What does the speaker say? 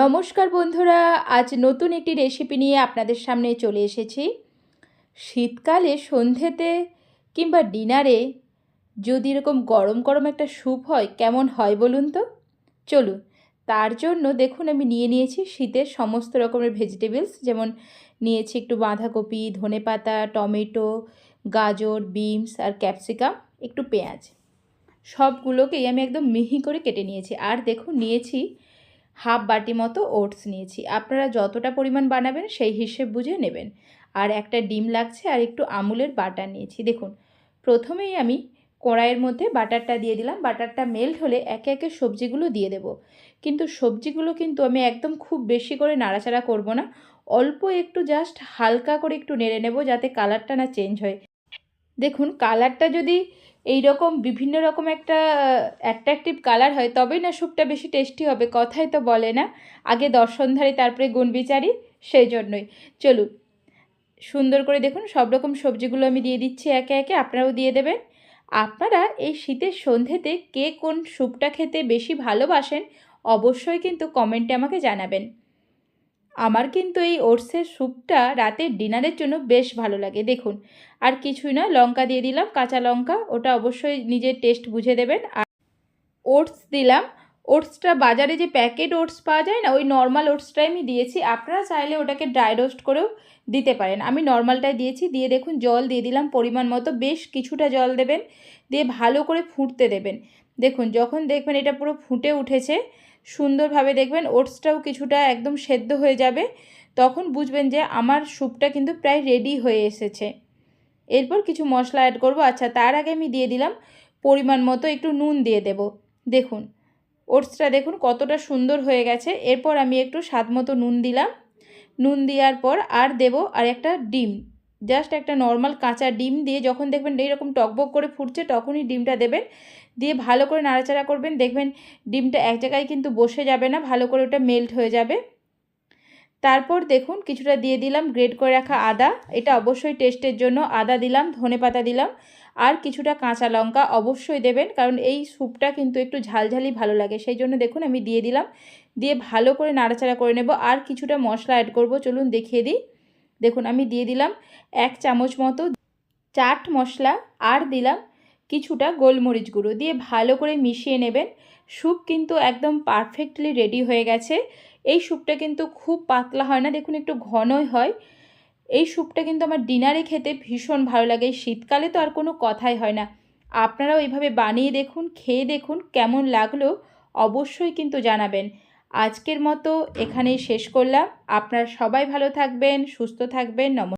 নমস্কার বন্ধুরা, আজ নতুন একটি রেসিপি নিয়ে আপনাদের সামনে চলে এসেছি। শীতকালে সন্ধেতে কিংবা ডিনারে যদি এরকম গরম গরম একটা স্যুপ হয়, কেমন হয় বলুন তো? চলুন, তার জন্য দেখুন আমি নিয়ে নিয়েছি শীতের সমস্ত রকমের ভেজিটেবলস যেমন নিয়েছি একটু বাঁধাকপি, ধনেপাতা, টমেটো, গাজর বিনস আর ক্যাপসিকাম একটু পেঁয়াজ। সবগুলোকেই আমি একদম মিহি করে কেটে নিয়েছি। আর দেখুন, নিয়েছি হাফ বাটি মতো ওটস নিয়েছি। আপনারা যতটা পরিমাণ বানাবেন সেই হিসেব বুঝে নেবেন। আর একটা ডিম লাগছে আর একটু আমুলের বাটার নিয়েছি। দেখুন, প্রথমেই আমি কড়াইয়ের মধ্যে বাটারটা দিয়ে দিলাম। বাটারটা মেল্ট হলে একে একে সবজিগুলো দিয়ে দেব। কিন্তু সবজিগুলো কিন্তু আমি একদম খুব বেশি করে নাড়াচাড়া করব না। অল্প একটু জাস্ট হালকা করে একটু নেড়ে নেব যাতে কালারটা না চেঞ্জ হয়। দেখুন, কালারটা যদি এই রকম বিভিন্ন রকম একটা অ্যাট্রাকটিভ কালার হয়, তবেই না স্যুপটা বেশি টেস্টি হবে, কথাই তো বলে না। আগে দর্শনধারী, তারপরে গুণবিচারি সেই জন্যই চলুন, সুন্দর করে দেখুন, সব রকম সবজিগুলো আমি দিয়ে দিচ্ছি একে একে, আপনারাও দিয়ে দেবেন। আপনারা এই শীতের সন্ধেতে কে কোন স্যুপটা খেতে বেশি ভালোবাসেন, অবশ্যই কিন্তু কমেন্টে আমাকে জানাবেন। আমার কিন্তু এই ওটসের স্যুপটা রাতের ডিনারের জন্য বেশ ভালো লাগে, দেখুন। আর কিছুই না লঙ্কা দিয়ে দিলাম, কাঁচা লঙ্কা, ওটা অবশ্যই নিজের টেস্ট বুঝে দেবেন। আর ওটস দিলাম, ওটসটা বাজারে যে প্যাকেট ওটস পাওয়া যায় না, ওই নর্মাল ওটসটাই আমি দিয়েছি, আপনারা চাইলে ওটাকে ড্রাই রোস্ট করেও দিতে পারেন। আমি নর্মালটাই দিয়েছি, দিয়ে দেখুন জল দিয়ে দিলাম পরিমাণ মতো, বেশ কিছুটা জল দেবেন, দিয়ে ভালো করে ফুটতে দেবেন। দেখুন, যখন দেখবেন এটা পুরো ফুটে উঠেছে সুন্দরভাবে দেখবেন, ওটসটাও কিছুটা একদম সেদ্ধ হয়ে যাবে। তখন বুঝবেন যে আমার স্যুপটা কিন্তু প্রায় রেডি হয়ে এসেছে। এরপর কিছু মশলা অ্যাড করব। আচ্ছা তার আগে আমি দিয়ে দিলাম পরিমাণ মতো একটু নুন দিয়ে দেব। দেখুন, ওটসটা দেখুন কতটা সুন্দর হয়ে গেছে। এরপর আমি একটু স্বাদ মতো নুন দিলাম। নুন দেওয়ার পর আর দেব আর একটা ডিম। জাস্ট একটা নর্মাল কাঁচা ডিম দিয়ে যখন দেখবেন এইরকম টকবক করে ফুটছে, তখনই ডিমটা দেবেন। দিয়ে ভালো করে নাড়াচাড়া করবেন। দেখবেন ডিমটা এক জায়গায় কিন্তু বসে যাবে না, ভালো করে ওটা মেল্ট হয়ে যাবে। তারপর দেখুন কিছুটা দিয়ে দিলাম গ্রেড করে রাখা আদা। এটা অবশ্যই টেস্টের জন্য। আদা দিলাম, ধনে পাতা দিলাম। আর কিছুটা কাঁচা লঙ্কা অবশ্যই দেবেন, কারণ এই স্যুপটা কিন্তু একটু ঝালঝালি ভালো লাগে। সেই জন্য দেখুন আমি দিয়ে দিলাম। দিয়ে ভালো করে নাড়াচাড়া করে নেব। আর কিছুটা মশলা অ্যাড করব। চলুন দেখিয়ে দিই। দেখুন, আমি দিয়ে দিলাম এক চামচ মতো চাট মশলা আর দিলাম কিছুটা গোলমরিচ গুঁড়ো দিয়ে ভালো করে মিশিয়ে নেবেন। স্যুপ কিন্তু একদম পারফেক্টলি রেডি হয়ে গেছে। এই স্যুপটা কিন্তু খুব পাতলা হয় না, দেখুন একটু ঘনই হয়। এই স্যুপটা কিন্তু আমার ডিনারে খেতে ভীষণ ভালো লাগে শীতকালে তো আর কোনো কথাই হয় না। আপনারাও এইভাবে বানিয়ে দেখুন, খেয়ে দেখুন কেমন লাগল, অবশ্যই কিন্তু জানাবেন। আজকের মতো এখানেই শেষ করলাম। আপনারা সবাই ভালো থাকবেন সুস্থ থাকবেন নমস্কার।